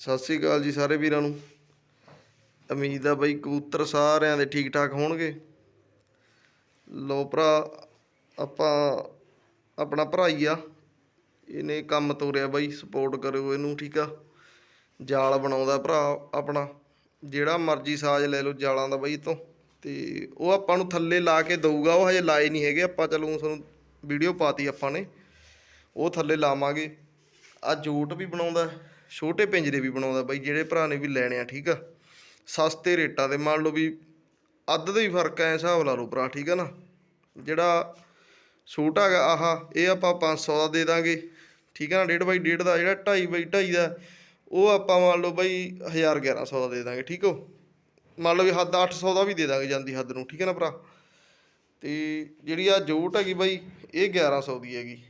ਸਤਿ ਸ੍ਰੀ ਅਕਾਲ ਜੀ ਸਾਰੇ ਵੀਰਾਂ ਨੂੰ। ਉਮੀਦ ਆ ਬਈ ਕਬੂਤਰ ਸਾਰਿਆਂ ਦੇ ਠੀਕ ਠਾਕ ਹੋਣਗੇ। ਲੋ ਭਰਾ, ਆਪਾਂ ਆਪਣਾ ਭਰਾ ਹੀ ਆ। ਇਹਨੇ ਕੰਮ ਤੋਰਿਆ ਬਾਈ ਸਪੋਰਟ ਕਰਿਓ ਇਹਨੂੰ, ਠੀਕ ਆ। ਜਾਲ ਬਣਾਉਂਦਾ ਭਰਾ ਆਪਣਾ। ਜਿਹੜਾ ਮਰਜ਼ੀ ਸਾਜ਼ ਲੈ ਲਓ ਜਾਲਾਂ ਦਾ ਬਾਈ ਤੋਂ ਤੇ ਉਹ ਆਪਾਂ ਨੂੰ ਥੱਲੇ ਲਾ ਕੇ ਦਊਗਾ, ਉਹ ਹਜੇ ਲਾਏ ਨਹੀਂ ਹੈਗੇ। ਆਪਾਂ ਚਲੋ ਤੁਹਾਨੂੰ ਵੀਡੀਓ ਪਾਤੀ ਆਪਾਂ ਨੇ। ਉਹ ਥੱਲੇ ਲਾਵਾਂਗੇ। ਆ ਜੂਟ ਵੀ ਬਣਾਉਂਦਾ। ਛੋਟੇ ਪਿੰਜਰੇ ਵੀ ਬਣਾਉਂਦਾ ਬਾਈ, ਜਿਹੜੇ ਭਰਾ ਨੇ ਵੀ ਲੈਣੇ ਆ, ਠੀਕ ਆ? ਸਸਤੇ ਰੇਟਾਂ ਦੇ, ਮੰਨ ਲਓ ਵੀ ਅੱਧ ਦਾ ਹੀ ਫ਼ਰਕ ਐ ਹਿਸਾਬ ਲਾ ਲਓ ਭਰਾ, ਠੀਕ ਆ ਨਾ? ਜਿਹੜਾ ਛੋਟਾ ਹੈਗਾ, ਆਹ, ਇਹ ਆਪਾਂ 500 ਦਾ ਦੇ ਦਾਂਗੇ, ਠੀਕ ਆ ਨਾ? 1.5 ਬਾਈ 1.5 ਦਾ, ਜਿਹੜਾ 2.5 ਬਾਈ 2.5 ਦਾ, ਉਹ ਆਪਾਂ ਮੰਨ ਲਓ ਬਾਈ 1000 1100 ਦਾ ਦੇ ਦਾਂਗੇ, ਠੀਕ ਹੋ ਮੰਨ ਲਓ ਵੀ ਹੱਦ 800 ਦਾ ਵੀ ਦੇ ਦਾਂਗੇ ਜਾਂਦੀ ਹੱਦ ਨੂੰ, ਠੀਕ ਹੈ ਨਾ ਭਰਾ? ਤੇ ਜਿਹੜੀ ਆ ਜੋਟ ਹੈਗੀ ਬਾਈ, ਇਹ 1100 ਦੀ ਹੈਗੀ।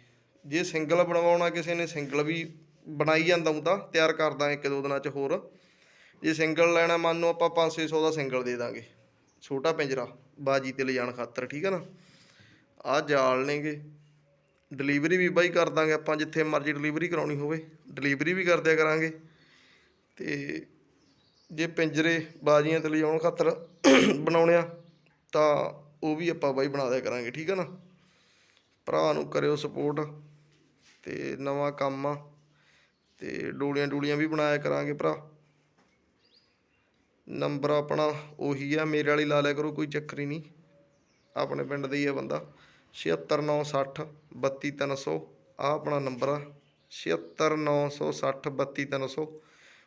ਜੇ ਸਿੰਗਲ ਬਣਵਾਉਣਾ ਕਿਸੇ ਨੇ, ਸਿੰਗਲ ਵੀ ਬਣਾਈ ਜਾਂਦਾ ਹੁੰਦਾ, ਤਿਆਰ ਕਰਦਾ ਇੱਕ ਦੋ ਦਿਨਾਂ ਚ ਹੋਰ। ਜੇ ਸਿੰਗਲ ਲੈਣਾ, ਮੰਨ ਲਓ ਆਪਾਂ 500 ਦਾ ਸਿੰਗਲ ਦੇ ਦਾਂਗੇ। ਛੋਟਾ ਪਿੰਜਰਾ, ਬਾਜੀ ਤੇ ਲਿਜਾਣ ਖਾਤਰ, ਠੀਕ ਹੈ ਨਾ? ਆ ਜਾਲ ਨੇਗੇ। ਡਿਲੀਵਰੀ ਵੀ ਬਾਈ ਕਰ ਦਾਂਗੇ ਆਪਾਂ, ਜਿੱਥੇ ਮਰਜ਼ੀ ਡਿਲੀਵਰੀ ਕਰਾਉਣੀ ਹੋਵੇ। ਡਿਲੀਵਰੀ ਵੀ ਕਰ ਦਿਆ ਕਰਾਂਗੇ। ਤੇ ਜੇ ਪਿੰਜਰੇ ਬਾਜੀਆਂ ਤੇ ਲਿਜਾਉਣ ਖਾਤਰ ਬਣਾਉਣੇ ਆ, ਤਾਂ ਉਹ ਵੀ ਆਪਾਂ ਬਾਈ ਬਣਾ ਦਿਆ ਕਰਾਂਗੇ, ਠੀਕ ਹੈ ਨਾ? ਭਰਾ ਨੂੰ ਕਰਿਓ ਸਪੋਰਟ ਤੇ ਨਵਾਂ ਕੰਮ ਆ। ਤੇ ਡੋਲੀਆਂ ਡੂਲੀਆਂ ਵੀ ਬਣਾਇਆ ਕਰਾਂਗੇ ਭਰਾ। ਨੰਬਰ ਆਪਣਾ ਉਹੀ ਆ, ਮੇਰੇ ਵਾਲੀ ਲਾ ਲਿਆ ਕਰੋ, ਕੋਈ ਚੱਕਰ ਹੀ ਨਹੀਂ। ਆਪਣੇ ਪਿੰਡ ਦਾ ਹੀ ਆ ਬੰਦਾ। 76960 32300 ਆ ਆਪਣਾ ਨੰਬਰ ਆ। 76960 32300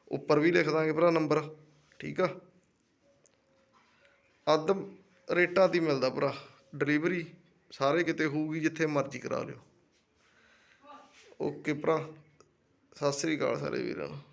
ਉੱਪਰ ਵੀ ਲਿਖ ਦਾਂਗੇ ਭਰਾ ਨੰਬਰ, ਠੀਕ ਆ? ਅੱਧ ਰੇਟਾਂ ਦੀ ਮਿਲਦਾ ਭਰਾ। ਡਿਲੀਵਰੀ ਸਾਰੇ ਕਿਤੇ ਹੋਊਗੀ ਜਿੱਥੇ ਮਰਜ਼ੀ ਕਰਾ ਲਿਓ। ਓਕੇ ਭਰਾ। ਸਤਿ ਸ੍ਰੀ ਅਕਾਲ ਸਾਰੇ ਵੀਰਾਂ ਨੂੰ।